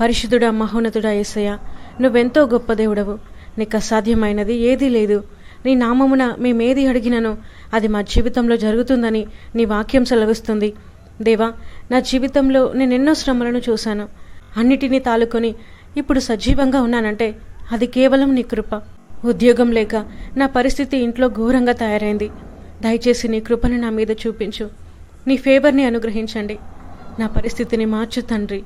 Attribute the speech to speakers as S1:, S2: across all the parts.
S1: పరిశుద్ధుడా మహోన్నతుడా ఏసయ్య నువ్వెంతో గొప్ప దేవుడవు. నీకు అసాధ్యమైనది ఏదీ లేదు. నీ నామమున మేమేది అడిగినను అది మా జీవితంలో జరుగుతుందని నీ వాక్యం సెలవిస్తుంది. దేవా నా జీవితంలో నేను ఎన్నో శ్రమలను చూశాను. అన్నిటినీ తాలుకొని ఇప్పుడు సజీవంగా ఉన్నానంటే అది కేవలం నీ కృప. ఉద్యోగం లేక నా పరిస్థితి ఇంట్లో ఘోరంగా తయారైంది. దయచేసి నీ కృపను నా మీద చూపించు. నీ ఫేవర్ని అనుగ్రహించండి. నా పరిస్థితిని మార్చు తండ్రి.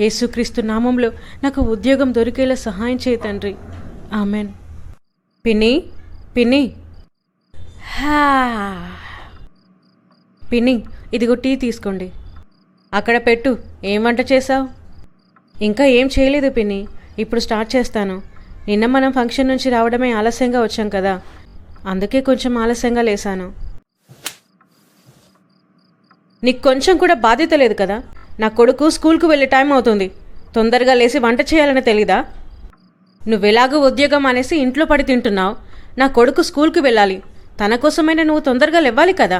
S1: యేసుక్రీస్తు నామంలో నాకు ఉద్యోగం దొరికేలా సహాయం చేయి తండ్రి. ఆమెన్. పిన్ని పిన్ని. హా. పిన్ని ఇదిగో టీ తీసుకోండి. అక్కడ పెట్టు. ఏం వంట చేసావు ఇంకా ఏం చేయలేదు పిన్ని. ఇప్పుడు స్టార్ట్ చేస్తాను. నిన్న మనం ఫంక్షన్ నుంచి రావడమే ఆలస్యంగా వచ్చాం కదా. అందుకే కొంచెం ఆలస్యంగా లేశాను నీకు కొంచెం కూడా బాధ్యత లేదు కదా? నా కొడుకు స్కూల్కు వెళ్ళే టైం అవుతుంది. తొందరగా లేచి వంట చేయాలని తెలీదా? నువ్వెలాగో ఉద్యోగం అనేసి ఇంట్లో పడి తింటున్నావు. నా కొడుకు స్కూల్కి వెళ్ళాలి. తన కోసమైనా నువ్వు తొందరగా లేవ్వాలి కదా?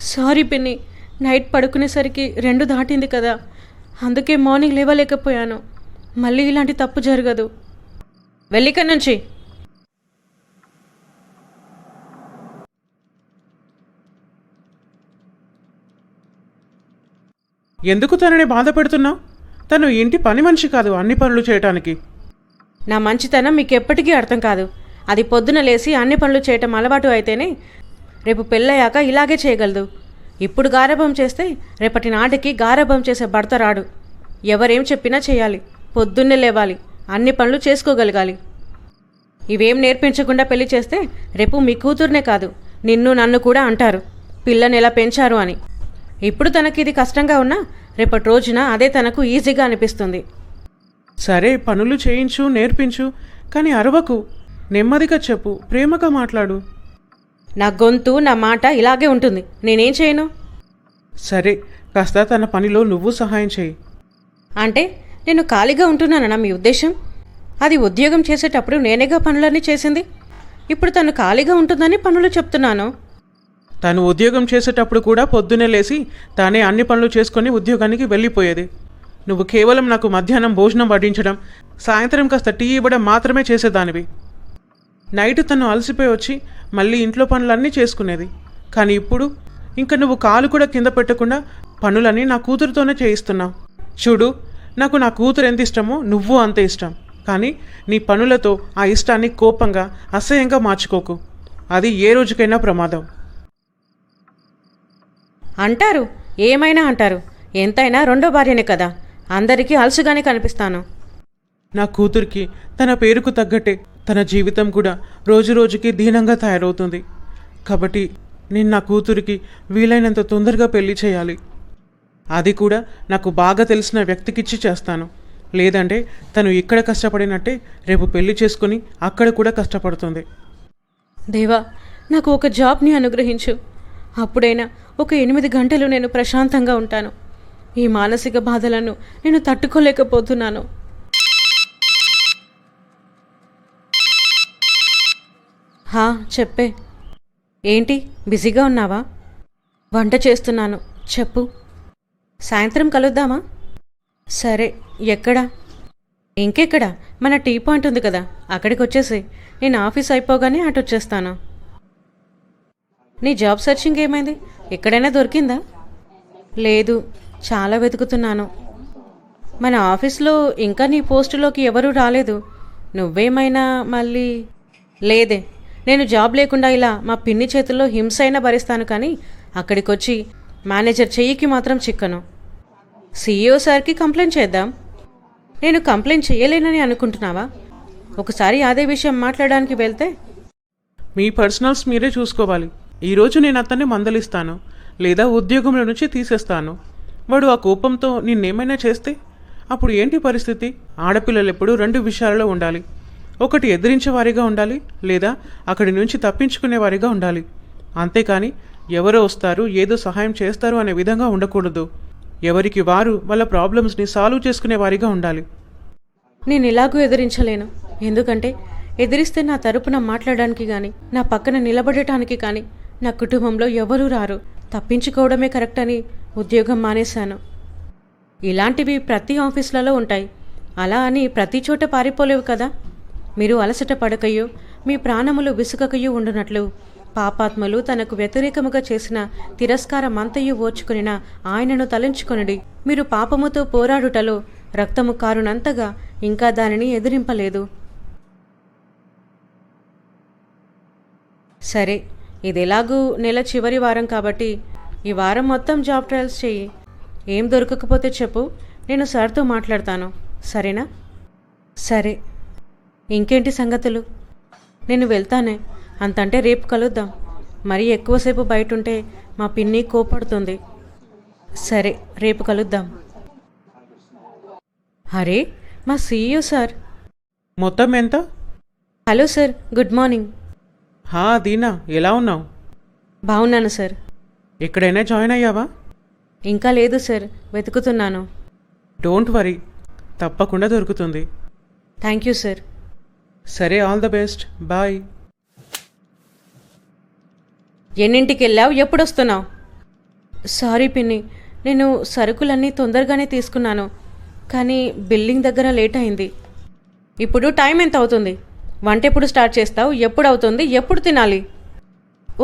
S1: సారీ పిన్ని. నైట్ పడుకునేసరికి రెండు దాటింది కదా. అందుకే మార్నింగ్ లేవలేకపోయాను. మళ్ళీ ఇలాంటి తప్పు జరగదు. వెళ్ళిక నుంచి.
S2: ఎందుకు తనని బాధ పెడుతున్నావు తను ఇంటి పని మనిషి కాదు అన్ని పనులు చేయటానికి.
S1: నా మంచితనం మీకు ఎప్పటికీ అర్థం కాదు. అది పొద్దున లేసి అన్ని పనులు చేయటం అలవాటు అయితేనే రేపు పెళ్ళయ్యాక ఇలాగే చేయగలదు. ఇప్పుడు గారభం చేస్తే రేపటి నాటికి గారభం చేసే భర్త రాడు. ఎవరేం చెప్పినా చేయాలి. పొద్దున్నే లేవాలి. అన్ని పనులు చేసుకోగలగాలి. ఇవేం నేర్పించకుండా పెళ్ళి చేస్తే రేపు మీ కూతుర్నే కాదు. నిన్ను నన్ను కూడా అంటారు. పిల్లని ఎలా పెంచారు అని. ఇప్పుడు తనకి ఇది కష్టంగా ఉన్నా రేపటి రోజున అదే తనకు ఈజీగా అనిపిస్తుంది.
S2: సరే పనులు చేయించు నేర్పించు కానీ అరవకు. నెమ్మదిగా చెప్పు ప్రేమగా మాట్లాడు.
S1: నా గొంతు నా మాట ఇలాగే ఉంటుంది. నేనేం చేయను?
S2: సరే కాస్త తన పనిలో నువ్వు సహాయం చేయి.
S1: అంటే నేను ఖాళీగా ఉంటున్నానన్నా మీ ఉద్దేశం? అది ఉద్యోగం చేసేటప్పుడు నేనేగా పనులన్నీ చేసింది? ఇప్పుడు తను ఖాళీగా ఉంటుందని పనులు చెప్తున్నాను.
S2: తను ఉద్యోగం చేసేటప్పుడు కూడా పొద్దున్నే లేచి తానే అన్ని పనులు చేసుకొని ఉద్యోగానికి వెళ్ళిపోయేది. నువ్వు కేవలం నాకు మధ్యాహ్నం భోజనం వడ్డించడం సాయంత్రం కాస్త టీ ఇవ్వడం మాత్రమే చేసేదానివి. నైట్ తను అలసిపోయి వచ్చి మళ్ళీ ఇంట్లో పనులన్నీ చేసుకునేది. కానీ ఇప్పుడు ఇంకా నువ్వు కాలు కూడా కింద పెట్టకుండా పనులన్నీ నా కూతురుతోనే చేయిస్తున్నావు. చూడు నాకు నా కూతురు ఎంత ఇష్టమో నువ్వు అంత ఇష్టం. కానీ నీ పనులతో ఆ ఇష్టాన్ని కోపంగా అసహ్యంగా మార్చుకోకు. అది ఏ రోజుకైనా ప్రమాదం.
S1: అంటారు? ఏమైనా అంటారు? ఎంతైనా రెండో భార్యనే కదా. అందరికీ అలసుగానే కనిపిస్తాను.
S2: నా కూతురికి తన పేరుకు తగ్గట్టే తన జీవితం కూడా రోజు రోజుకి దీనంగా తయారవుతుంది. కాబట్టి నేను నా కూతురికి వీలైనంత తొందరగా పెళ్ళి చేయాలి. అది కూడా నాకు బాగా తెలిసిన వ్యక్తికిచ్చి చేస్తాను. లేదంటే తను ఇక్కడ కష్టపడినట్టే రేపు పెళ్ళి చేసుకుని అక్కడ కూడా కష్టపడుతుంది.
S1: దేవా నాకు ఒక జాబ్ని అనుగ్రహించు. అప్పుడైనా ఒక ఎనిమిది గంటలు నేను ప్రశాంతంగా ఉంటాను. ఈ మానసిక బాధలను నేను తట్టుకోలేకపోతున్నాను. హా చెప్పే. ఏంటి బిజీగా ఉన్నావా? వంట చేస్తున్నాను. చెప్పు. సాయంత్రం కలుద్దామా? సరే ఎక్కడా? ఇంకెక్కడ? మన టీ పాయింట్ ఉంది కదా అక్కడికి వచ్చేసి నేను ఆఫీస్ అయిపోగానే అటు వచ్చేస్తాను నీ జాబ్ సెర్చింగ్ ఏమైంది? ఎక్కడైనా దొరికిందా? లేదు చాలా వెతుకుతున్నాను. మన ఆఫీస్లో ఇంకా నీ పోస్టులోకి ఎవరూ రాలేదు. నువ్వేమైనా మళ్ళీ లేదే. నేను జాబ్ లేకుండా ఇలా మా పిన్ని చేతుల్లో హింస అయినా భరిస్తాను కానీ అక్కడికి వచ్చి మేనేజర్ చెయ్యికి మాత్రం చిక్కను. సీఈఓ సార్కి కంప్లైంట్ చేద్దాం. నేను కంప్లైంట్ చేయలేనని అనుకుంటున్నావా? ఒకసారి అదే విషయం మాట్లాడడానికి వెళ్తే?
S2: మీ పర్సనల్స్ మీరే చూసుకోవాలి. ఈరోజు నేను అతన్ని మందలిస్తాను లేదా ఉద్యోగంలో నుంచి తీసేస్తాను. వాడు ఆ కోపంతో నిన్నేమైనా చేస్తే? అప్పుడు ఏంటి పరిస్థితి? ఆడపిల్లలు ఎప్పుడు రెండు విషయాలలో ఉండాలి. ఒకటి ఎదిరించే వారిగా ఉండాలి లేదా అక్కడి నుంచి తప్పించుకునే వారిగా ఉండాలి. అంతేకాని ఎవరో వస్తారు ఏదో సహాయం చేస్తారు అనే విధంగా ఉండకూడదు. ఎవరికి వారు వాళ్ళ ప్రాబ్లమ్స్ని సాల్వ్ చేసుకునే వారిగా ఉండాలి.
S1: నేను ఇలాగూ ఎదిరించలేను. ఎందుకంటే ఎదిరిస్తే నా తరపున మాట్లాడడానికి కానీ నా పక్కన నిలబడటానికి కానీ నా కుటుంబంలో ఎవరూ రారు. తప్పించుకోవడమే కరెక్ట్ అని ఉద్యోగం మానేశాను. ఇలాంటివి ప్రతి ఆఫీసులలో ఉంటాయి. అలా అని ప్రతి చోట పారిపోలేవు కదా? మీరు అలసట పడకయ్యో మీ ప్రాణములు విసుకకయు ఉండునట్లు పాపాత్మలు తనకు వ్యతిరేకముగా చేసిన తిరస్కారమంతయు ఓర్చుకొనిన ఆయనను తలంచుకొనడి. మీరు పాపముతో పోరాడుటలో రక్తము కారునంతగా ఇంకా దానిని ఎదిరింపలేదు. సరే ఇది ఎలాగూ నెల చివరి వారం కాబట్టి ఈ వారం మొత్తం జాబ్ ట్రయల్స్ చెయ్యి. ఏం దొరకకపోతే చెప్పు. నేను సార్తో మాట్లాడతాను. సరేనా? సరే. ఇంకేంటి సంగతులు? నేను వెళ్తానే. అంతంటే రేపు కలుద్దాం. మరీ ఎక్కువసేపు బయట ఉంటే మా పిన్ని కోపడుతుంది సరే రేపు కలుద్దాం. అరే మా సీఈఓ సార్.
S2: మొత్తం ఎంత?
S1: Hello sir good morning.
S2: హా దీనా ఎలా ఉన్నావు?
S1: బాగున్నాను సార్.
S2: ఎక్కడైనా జాయిన్ అయ్యావా?
S1: ఇంకా లేదు సార్. వెతుకుతున్నాను.
S2: Don't worry. తప్పకుండా దొరుకుతుంది.
S1: Thank you sir.
S2: సరే ఆల్ ద బెస్ట్. బాయ్.
S1: ఎన్నింటికి వెళ్ళావు ఎప్పుడు వస్తున్నావు సారీ పిన్ని. నేను సరుకులన్నీ తొందరగానే తీసుకున్నాను. కానీ బిల్డింగ్ దగ్గర లేట్ అయింది. ఇప్పుడు టైం ఎంత అవుతుంది వంట ఎప్పుడు స్టార్ట్ చేస్తావు? ఎప్పుడు అవుతుంది? ఎప్పుడు తినాలి?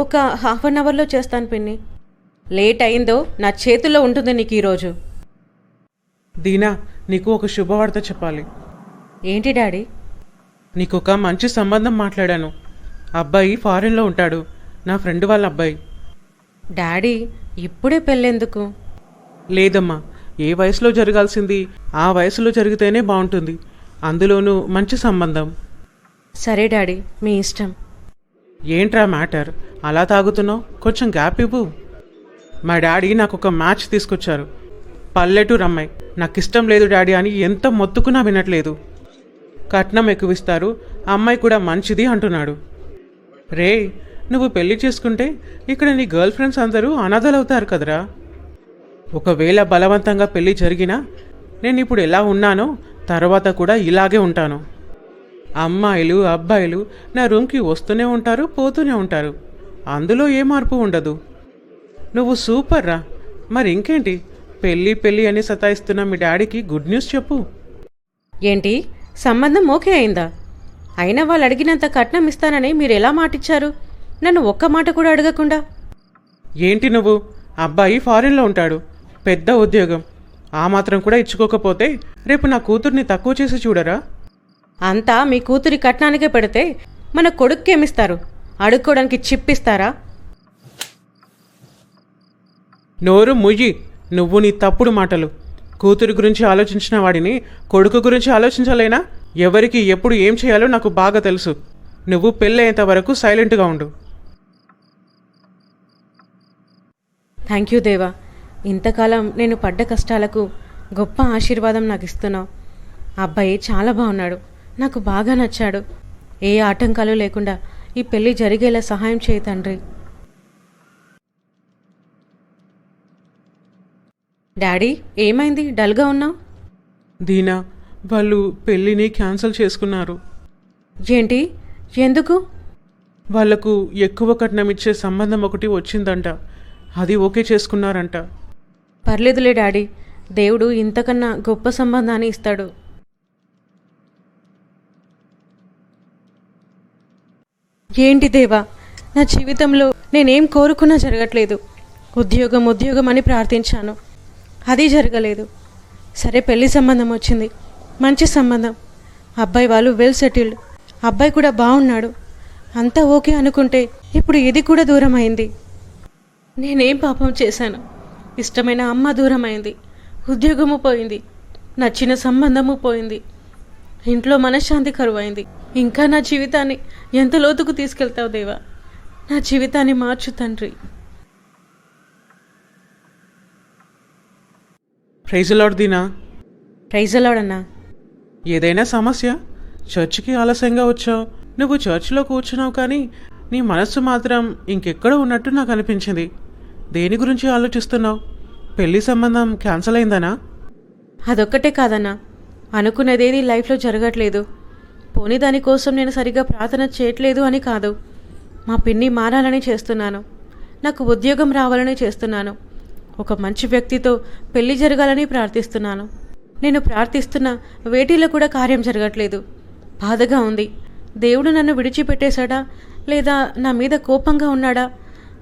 S1: ఒక హాఫ్ అన్ అవర్లో చేస్తాను పిన్ని. లేట్ అయిందో నా చేతుల్లో ఉంటుంది నీకు ఈరోజు.
S2: దీనా నీకు ఒక శుభవార్త చెప్పాలి.
S1: ఏంటి డాడీ?
S2: నీకు ఒక మంచి సంబంధం మాట్లాడాను. అబ్బాయి ఫారెన్లో ఉంటాడు. నా ఫ్రెండ్ వాళ్ళ అబ్బాయి.
S1: డాడీ ఇప్పుడే పెళ్ళెందుకు?
S2: లేదమ్మా ఏ వయసులో జరగాల్సింది? ఆ వయసులో జరిగితేనే బాగుంటుంది. అందులోనూ మంచి సంబంధం.
S1: సరే డాడీ మీ ఇష్టం.
S2: ఏంట్రా మ్యాటర్? అలా తాగుతున్నావు? కొంచెం గ్యాప్ ఇవ్వు. మా డాడీ నాకు ఒక మ్యాచ్ తీసుకొచ్చారు. పల్లెటూరు అమ్మాయి. నాకు ఇష్టం లేదు డాడీ అని ఎంత మొత్తుకున్నా వినట్లేదు. కట్నం ఎక్కువిస్తారు. అమ్మాయి కూడా మంచిది అంటున్నాడు. రే నువ్వు పెళ్ళి చేసుకుంటే ఇక్కడ నీ గర్ల్ ఫ్రెండ్స్ అందరూ అనాథలవుతారు కదరా. ఒకవేళ బలవంతంగా పెళ్ళి జరిగినా నేను ఇప్పుడు ఎలా ఉన్నానో తర్వాత కూడా ఇలాగే ఉంటాను. అమ్మాయిలు అబ్బాయిలు నా రూమ్కి వస్తూనే ఉంటారు పోతూనే ఉంటారు. అందులో ఏ మార్పు ఉండదు. నువ్వు సూపర్ రా. మరి ఇంకేంటి పెళ్ళి పెళ్ళి అని సతాయిస్తున్న మీ డాడీకి గుడ్ న్యూస్ చెప్పు.
S1: ఏంటి? సంబంధం ఓకే అయిందా? అయినా వాళ్ళు అడిగినంత కట్నం ఇస్తానని మీరు ఎలా మాటిచ్చారు? నన్ను ఒక్క మాట కూడా అడగకుండా.
S2: ఏంటి నువ్వు? అబ్బాయి ఫారిన్లో ఉంటాడు. పెద్ద ఉద్యోగం. ఆ మాత్రం కూడా ఇచ్చుకోకపోతే రేపు నా కూతుర్ని తక్కువ చేసి చూడరా?
S1: అంతా మీ కూతురి కట్నానికే పెడితే మన కొడుక్కేమిస్తారు? అడుక్కోవడానికి చిప్పిస్తారా?
S2: నోరు ముయ్యి. నువ్వు నీ తప్పుడు మాటలు. కూతురి గురించి ఆలోచించిన వాడిని కొడుకు గురించి ఆలోచించలేనా? ఎవరికి ఎప్పుడు ఏం చేయాలో నాకు బాగా తెలుసు. నువ్వు పెళ్ళయ్యేంత వరకు సైలెంట్గా ఉండు.
S1: థ్యాంక్ యూ దేవా. ఇంతకాలం నేను పడ్డ కష్టాలకు గొప్ప ఆశీర్వాదం నాకు ఇస్తున్నావు. అబ్బాయి చాలా బాగున్నాడు. నాకు బాగా నచ్చాడు. ఏ ఆటంకాలు లేకుండా ఈ పెళ్ళి జరిగేలా సహాయం చేయి తండ్రి. డాడీ ఏమైంది? డల్గా ఉన్నావు?
S2: దీనా వాళ్ళు పెళ్ళిని క్యాన్సిల్ చేసుకున్నారు.
S1: ఏంటి? ఎందుకు?
S2: వాళ్ళకు ఎక్కువ కట్నం ఇచ్చే సంబంధం ఒకటి వచ్చిందంట. అది ఓకే చేసుకున్నారంట.
S1: పర్లేదులే డాడీ. దేవుడు ఇంతకన్నా గొప్ప సంబంధాన్ని ఇస్తాడు. ఏంటి దేవా? నా జీవితంలో నేనేం కోరుకున్నా జరగట్లేదు. ఉద్యోగం ఉద్యోగం అని ప్రార్థించాను. అది జరగలేదు. సరే పెళ్ళి సంబంధం వచ్చింది. మంచి సంబంధం. అబ్బాయి వాళ్ళు వెల్ సెటిల్డ్ అబ్బాయి కూడా బాగున్నాడు అంతా ఓకే అనుకుంటే ఇప్పుడు ఇది కూడా దూరం అయింది నేనేం పాపం చేశాను? ఇష్టమైన అమ్మ దూరమైంది. ఉద్యోగము పోయింది. నచ్చిన సంబంధము పోయింది. ఇంట్లో మనశ్శాంతి కరువైంది. ఇంకా నా జీవితాన్ని ఎంత లోతుకు తీసుకెళ్తావు దేవా? నా జీవితాన్ని మార్చు తండ్రి.
S2: ప్రైజలాడ్ దీనా
S1: ప్రైజలాడన్నా
S2: ఏదైనా సమస్య చర్చికి ఆలస్యంగా వచ్చావు. నువ్వు చర్చిలో కూర్చున్నావు కానీ నీ మనస్సు మాత్రం ఇంకెక్కడో ఉన్నట్టు నాకు అనిపించింది. దేని గురించి ఆలోచిస్తున్నావు? పెళ్ళి సంబంధం క్యాన్సిల్ అయిందనా?
S1: అదొక్కటే కాదన్నా. అనుకున్నదేది లైఫ్లో జరగట్లేదు. పోనీ దానికోసం నేను సరిగ్గా ప్రార్థన చేయట్లేదు అని కాదు. మా పిన్ని మారాలని చేస్తున్నాను. నాకు ఉద్యోగం రావాలని చేస్తున్నాను. ఒక మంచి వ్యక్తితో పెళ్ళి జరగాలని ప్రార్థిస్తున్నాను. నేను ప్రార్థిస్తున్న వేటిలో కూడా కార్యం జరగట్లేదు. బాధగా ఉంది. దేవుడు నన్ను విడిచిపెట్టేశాడా? లేదా నా మీద కోపంగా ఉన్నాడా?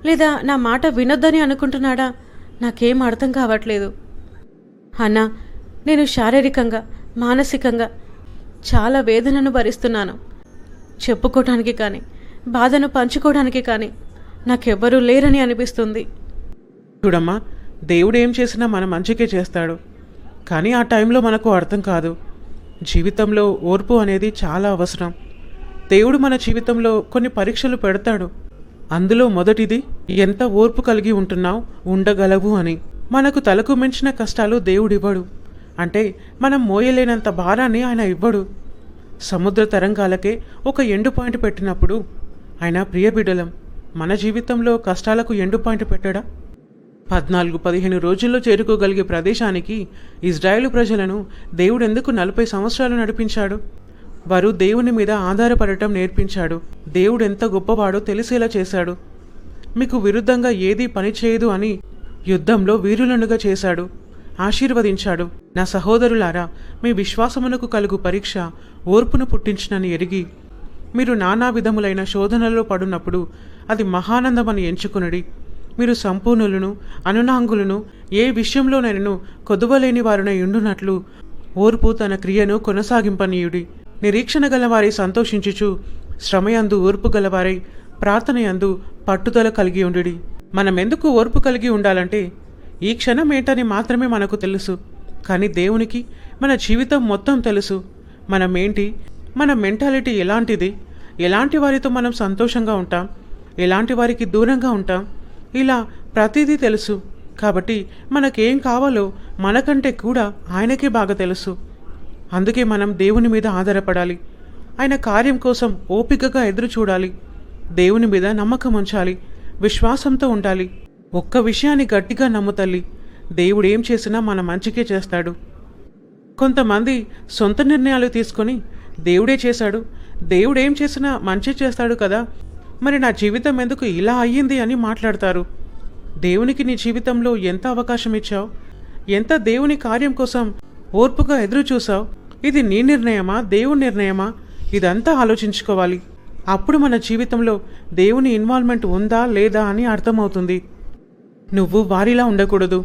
S1: లేదా నా మాట వినొద్దని అనుకుంటున్నాడా? నాకేం అర్థం కావట్లేదు. అన్నా నేను శారీరకంగా మానసికంగా చాలా వేదనను భరిస్తున్నాను. చెప్పుకోవటానికి కానీ బాధను పంచుకోవడానికి కానీ నాకెవ్వరూ లేరని అనిపిస్తుంది.
S2: చూడమ్మా దేవుడు ఏం చేసినా మన మంచికే చేస్తాడు. కానీ ఆ టైంలో మనకు అర్థం కాదు. జీవితంలో ఓర్పు అనేది చాలా అవసరం. దేవుడు మన జీవితంలో కొన్ని పరీక్షలు పెడతాడు. అందులో మొదటిది ఎంత ఓర్పు కలిగి ఉంటున్నావు ఉండగలవు అని. మనకు తలకు మించిన కష్టాలు దేవుడివ్వడు. అంటే మనం మోయలేనంత భారాన్ని ఆయన ఇవ్వడు. సముద్ర తరంగాలకే ఒక ఎండు పాయింట్ పెట్టినప్పుడు ఆయన ప్రియబిడలం మన జీవితంలో కష్టాలకు ఎండు పాయింట్ పెట్టడా? పద్నాలుగు పదిహేను రోజుల్లో చేరుకోగలిగే ప్రదేశానికి ఇజ్రాయేలు ప్రజలను దేవుడెందుకు నలభై సంవత్సరాలు నడిపించాడు? వారు దేవుని మీద ఆధారపడటం నేర్పించాడు. దేవుడు ఎంత గొప్పవాడో తెలిసేలా చేశాడు. మీకు విరుద్ధంగా ఏదీ పనిచేయదు అని యుద్ధంలో వీరులనుగా చేశాడు. ఆశీర్వదించాడు. నా సహోదరులారా మీ విశ్వాసమునకు కలుగు పరీక్ష ఓర్పును పుట్టించినని ఎరిగి మీరు నానా విధములైన శోధనలో పడున్నప్పుడు అది మహానందమని ఎంచుకునడి. మీరు సంపూర్ణులను అనునాంగులను ఏ విషయంలోనైనను కొదువలేని వారినై ఉండునట్లు ఓర్పు తన క్రియను కొనసాగింపనీయుడి. నిరీక్షణ గలవారి సంతోషించుచు శ్రమయందు ఓర్పు గలవారై ప్రార్థనయందు పట్టుదల కలిగి ఉండుడి. మనమెందుకు ఓర్పు కలిగి ఉండాలంటే ఈ క్షణం ఏంటని మాత్రమే మనకు తెలుసు. కానీ దేవునికి మన జీవితం మొత్తం తెలుసు. మనమేంటి మన మెంటాలిటీ ఎలాంటిది? ఎలాంటి వారితో మనం సంతోషంగా ఉంటాం? ఎలాంటి వారికి దూరంగా ఉంటాం? ఇలా ప్రతిదీ తెలుసు. కాబట్టి మనకేం కావాలో మనకంటే కూడా ఆయనకే బాగా తెలుసు. అందుకే మనం దేవుని మీద ఆధారపడాలి. ఆయన కార్యం కోసం ఓపికగా ఎదురు చూడాలి దేవుని మీద నమ్మకం ఉంచాలి విశ్వాసంతో ఉండాలి. ఒక్క విషయాన్ని గట్టిగా నమ్ముతల్లి దేవుడు ఏం చేసినా మన మంచికే చేస్తాడు. కొంతమంది సొంత నిర్ణయాలు తీసుకొని దేవుడే చేశాడు. దేవుడు ఏం చేసినా మంచి చేస్తాడు కదా. మరి నా జీవితం ఎందుకు ఇలా అయ్యింది అని మాట్లాడతారు. దేవునికి నీ జీవితంలో ఎంత అవకాశం ఇచ్చావు? ఎంత దేవుని కార్యం కోసం ఓర్పుగా ఎదురు చూసావు ఇది నీ నిర్ణయమా? దేవుని నిర్ణయమా? ఇదంతా ఆలోచించుకోవాలి. అప్పుడు మన జీవితంలో దేవుని ఇన్వాల్వ్మెంట్ ఉందా లేదా అని అర్థమవుతుంది. నువ్వు వారిలా ఉండకూడదు.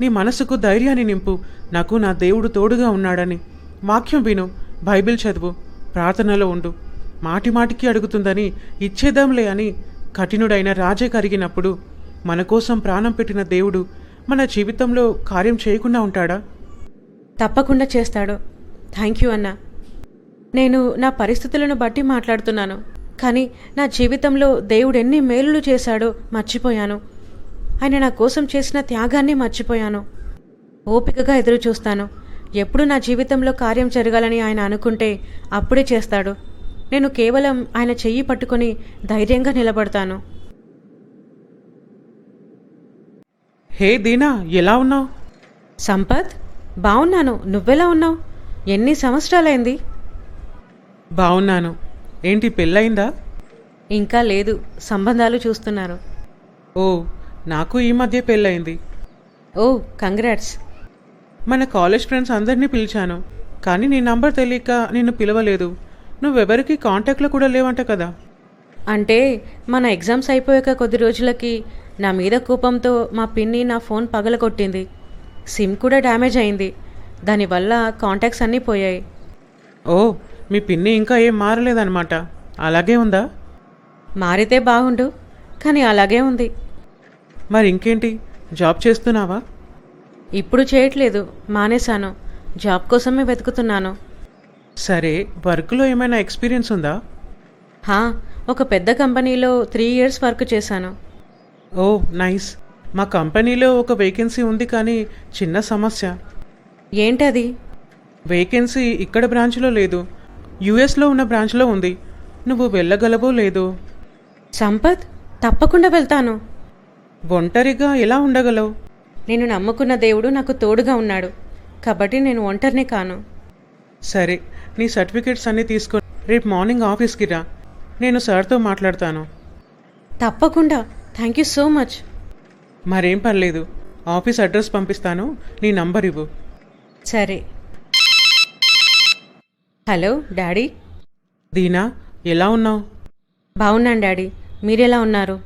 S2: నీ మనసుకు ధైర్యాన్ని నింపు. నాకు నా దేవుడు తోడుగా ఉన్నాడని. వాక్యం విను. బైబిల్ చదువు. ప్రార్థనలో ఉండు. మాటి మాటికి అడుగుతుందని ఇచ్చేద్దాంలే అని కఠినుడైన రాజే కరిగినప్పుడు మన కోసం ప్రాణం పెట్టిన దేవుడు మన జీవితంలో కార్యం చేయకుండా ఉంటాడా?
S1: తప్పకుండా చేస్తాడు. థ్యాంక్ యూ అన్నా. నేను నా పరిస్థితులను బట్టి మాట్లాడుతున్నాను. కానీ నా జీవితంలో దేవుడు ఎన్ని మేలులు చేశాడో మర్చిపోయాను. ఆయన నా కోసం చేసిన త్యాగాన్ని మర్చిపోయాను. ఓపికగా ఎదురు చూస్తాను ఎప్పుడు నా జీవితంలో కార్యం జరగాలని ఆయన అనుకుంటే అప్పుడే చేస్తాడు. నేను కేవలం ఆయన చెయ్యి పట్టుకొని ధైర్యంగా నిలబడతాను.
S2: హే దీనా ఎలా ఉన్నావు?
S1: సంపత్ బాగున్నాను నువ్వెలా ఉన్నావు? ఎన్ని సంవత్సరాలైంది?
S2: బాగున్నాను ఏంటి పెళ్ళయిందా?
S1: ఇంకా లేదు. సంబంధాలు చూస్తున్నాను
S2: ఓ నాకు ఈ మధ్య పెళ్ళయింది.
S1: ఓ కంగ్రాట్స్.
S2: మన కాలేజ్ ఫ్రెండ్స్ అందరినీ పిలిచాను. కానీ నీ నంబర్ తెలియక నిన్ను పిలవలేదు. నువ్వెవరికి కాంటాక్ట్లో కూడా లేవంట కదా.
S1: అంటే మన ఎగ్జామ్స్ అయిపోయాక కొద్ది రోజులకి నా మీద కోపంతో మా పిన్ని నా ఫోన్ పగలగొట్టింది. సిమ్ కూడా డ్యామేజ్ అయింది. దానివల్ల కాంటాక్ట్స్ అన్నీ పోయాయి.
S2: ఓ మీ పిన్ని ఇంకా ఏం మారలేదన్నమాట. అలాగే ఉందా?
S1: మారితే బాగుండు. కానీ అలాగే ఉంది.
S2: మరి ఇంకేంటి? జాబ్ చేస్తున్నావా?
S1: ఇప్పుడు చేయట్లేదు. మానేశాను. జాబ్ కోసమే వెతుకుతున్నాను.
S2: సరే వర్క్లో ఏమైనా ఎక్స్పీరియన్స్ ఉందా?
S1: హా ఒక పెద్ద కంపెనీలో త్రీ ఇయర్స్ వర్క్ చేశాను.
S2: ఓ నైస్. మా కంపెనీలో ఒక వేకెన్సీ ఉంది కానీ చిన్న సమస్య.
S1: ఏంటది?
S2: వేకెన్సీ ఇక్కడ బ్రాంచ్లో లేదు. యుఎస్లో ఉన్న బ్రాంచ్లో ఉంది. నువ్వు వెళ్ళగలవో లేదో?
S1: సంపత్ తప్పకుండా వెళ్తాను.
S2: ఒంటరిగా ఎలా ఉండగలవు?
S1: నేను నమ్ముకున్న దేవుడు నాకు తోడుగా ఉన్నాడు. కాబట్టి నేను ఒంటరిని కాను.
S2: సరే నీ సర్టిఫికేట్స్ అన్నీ తీసుకొని రేపు మార్నింగ్ ఆఫీస్కి రా. నేను సార్తో మాట్లాడతాను.
S1: తప్పకుండా. Thank you so much.
S2: మరేం పర్లేదు. ఆఫీస్ అడ్రస్ పంపిస్తాను. నీ నంబర్ ఇవ్వు.
S1: సరే. Hello daddy.
S2: దీనా ఎలా ఉన్నావు?
S1: బాగున్నాను డాడీ. మీరెలా ఉన్నారు?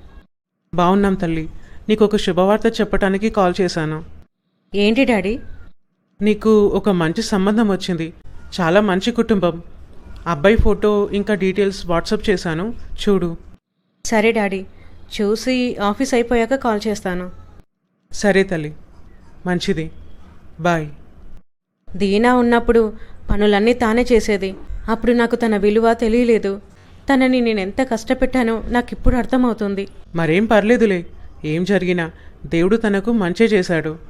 S2: బాగున్నాం తల్లి. నీకు ఒక శుభవార్త చెప్పడానికి కాల్ చేశాను.
S1: ఏంటి డాడీ?
S2: నీకు ఒక మంచి సంబంధం వచ్చింది. చాలా మంచి కుటుంబం. అబ్బాయి ఫోటో ఇంకా డీటెయిల్స్ వాట్సాప్ చేశాను. చూడు.
S1: సరే డాడీ. చూసి ఆఫీస్ అయిపోయాక కాల్ చేస్తాను.
S2: సరే తల్లి. మంచిది. బాయ్.
S1: దీనా ఉన్నప్పుడు పనులన్నీ తానే చేసేది. అప్పుడు నాకు తన విలువ తెలియలేదు. తనని నేను ఎంత కష్టపెట్టానో నాకు ఇప్పుడు అర్థమవుతుంది.
S2: మరేం పర్లేదులే. ఏం జరిగినా దేవుడు తనకు మంచి చేశాడు.